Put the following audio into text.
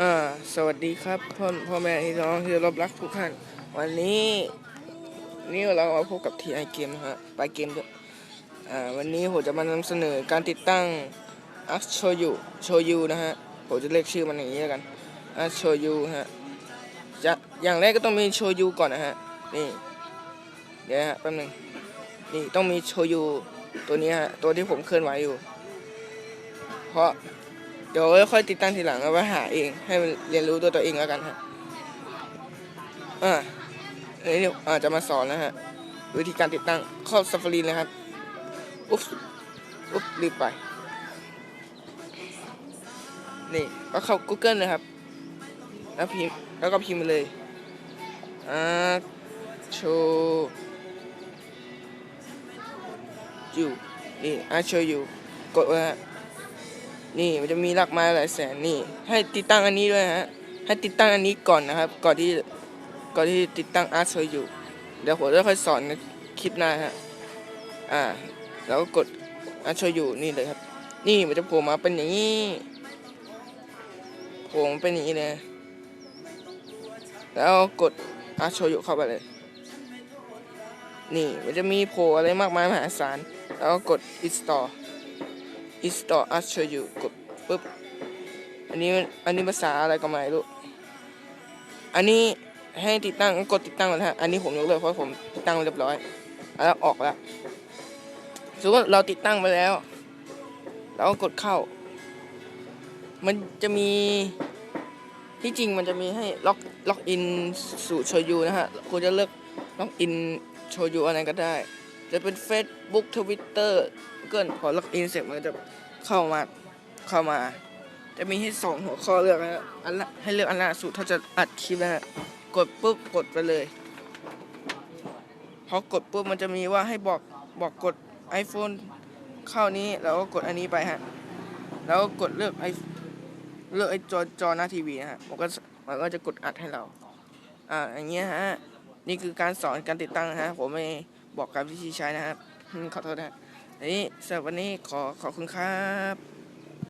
อ่าสวัสดีครับพ่อพ่อแม่พี่น้องที่รบรักทุกท่าน วันนี้นี่เรามาพบกับทีไอเกมฮะไปเกมด้วยอ่าวันนี้ผมจะมานำเสนอการติดตั้งอัชโชยุโชยุนะฮะผมจะเรียกชื่อมันอย่างนี้แล้วกันอัชโชยุฮะจะอย่างแรกก็ต้องมีโชยุก่อนนะฮะนี่เดี๋ยวฮะแป๊บนึงนี่ต้องมีโชยุตัวนี้ฮะตัวที่ผมเคลื่อนไหวอยู่ เพราะ เดี๋ยวค่อยติดตั้งทีหลังเอาไว้หาเองให้มันเรียนรู้ตัวตัวเองแล้วกันฮะอ่านนี้เดี๋ยวอาจจะมาสอนนะฮะวิธีการติดตั้งเข้าซัฟฟารีเลยครับอุ๊บอุ๊บรีบไปนี่ก็เข้า Google เลยครับ แล้วพิมพ์แล้วก็พิมพ์ไปเลยอ่าโชยูนี่อ่าโชยูกดว้ฮะ นี่มันจะมีหลักไม้หลายแสนนี่ ให้ติดตั้งอันนี้ด้วยฮะให้ติดตั้งอันนี้ก่อนนะครับ ก่อนที่ก่อนที่ติดตั้งอาร์ตโชยูเดี๋ยวผมจะค่อยสอนในคลิปหน้าฮะอ่า แล้วก็กดอาร์ตโชยูนี่เลยครับ นี่มันจะโผล่มาเป็นอย่างนี้โผล่เป็นอย่างนี้เลยแล้วกดอาร์ตโชยูเข้าไปเลย นี่มันจะมีโผล่อะไรมากมายมหาศาลแล้วก็กด install install as show you กดปุ๊บ อันนี้อันนี้ภาษาอะไรก็ไม่รู้ อันนี้ให้ติดตั้งกดติดตั้งก่อนฮะ อันนี้ผมยกเลิกเพราะผมติดตั้งเรียบร้อย แล้วออกแล้วสมมติว่าเราติดตั้งไปแล้ว เราก็กดเข้า มันจะมีที่จริงมันจะมีให้ล็อกล็อกอินสู่โชยูนะฮะคุณจะเลือกล็อกอินโชยูอะไรก็ได้ จะเป็น Facebook Twitter เกินพอล็อกอินเสร็จมันจะเข้ามาเข้ามา จะมีให้สองหัวข้อเลือกนะฮะอันละให้เลือกอันล่าสุดถ้าจะอัดคลิปนะฮะกดปุ๊บกดไปเลยพอกดปุ๊บมันจะมีว่าให้บอกบอกกด iPhone เข้านี้แล้วก็กดอันนี้ไปฮะแล้วก็กดเลือกไอเลือกไอจอจอหน้าทีวีนะฮะมันก็มันก็จะกดอัดให้เราอ่าอย่างเงี้ยฮะนี่คือการสอนการติดตั้งนะฮะผมไม่บอกการวิธีใช้นะครับขอโทษนะ นี้สำหรับวันนี้ขอขอบคุณครับ